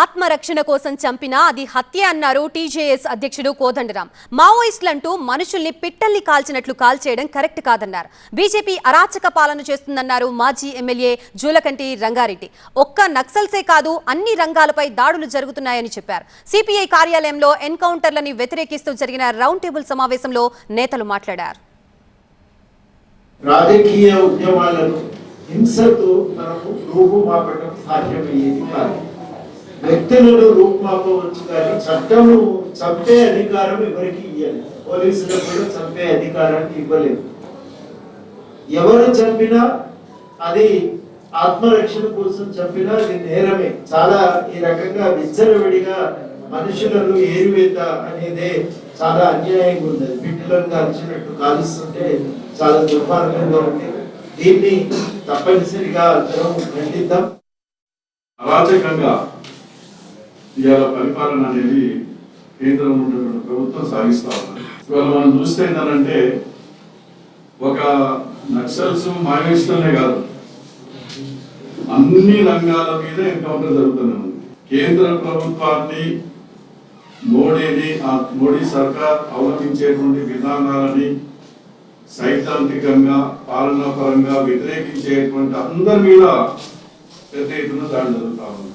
ఆత్మరక్షణ కోసం చంపినా అది హత్య అన్నారు టీజేఎస్ అధ్యక్షుడు కోదండరాం. మావోయిస్టులంటూ మనుషుల్ని పిట్టల్ని కాల్చినట్లు కాల్చేయడం కరెక్ట్ కాదన్నారు. బీజేపీ అరాచక పాలన చేస్తుందన్నారు మాజీ ఎమ్మెల్యే జూలకంటి రంగారెడ్డి. ఒక్క నక్సల్సే కాదు అన్ని రంగాలపై దాడులు జరుగుతున్నాయని చెప్పారు. సిపిఐ కార్యాలయంలో ఎన్కౌంటర్లని వ్యతిరేకిస్తూ జరిగిన రౌండ్ టేబుల్ సమావేశంలో నేతలు మాట్లాడారు. రాజకీయ ఉద్యమాలను హింసతో మనకు రూపుమాపడం సాధ్యమయ్యేది కాదు. వ్యక్తులను రూపుమాపవచ్చు కానీ చట్టము చంపే అధికారం ఎవరికి ఇవ్వాలి పోలీసులకు కూడా చంపే అధికారాన్ని ఇవ్వలేదు. ఎవరు చంపినా అది ఆత్మరక్షణ కోసం చంపినా అది నేరమే. చాలా ఈ రకంగా విచ్చలవిడిగా మనుషులను ఏరువేత అనేదే చాలా అన్యాయంగా ఉంది. బిడ్డలను కాల్చినట్టు కాలుస్తుంటే చాలా దుర్మార్గంగా ఉంది. దీన్ని తప్పనిసరిగా అందరం ఖండిద్దాం. అరాచకంగా ఇవాళ పరిపాలన అనేది కేంద్రం ఉన్నటువంటి ప్రభుత్వం సాగిస్తా ఉన్నారు ఇవాళ మనం చూస్తే ఏంటంటే ఒక నక్సల్స్ మావోయిస్టులనే కాదు అన్ని రంగాల మీద ఎన్కౌంటర్ జరుగుతూనే ఉంది. కేంద్ర ప్రభుత్వాన్ని మోడీని ఆ మోడీ సర్కార్ అవలంబించేటువంటి విధానాలని సైద్ధాంతికంగా పాలనా పరంగా వ్యతిరేకించేటువంటి అందరి మీద పెద్ద ఎత్తున దాడి జరుగుతూ ఉంది.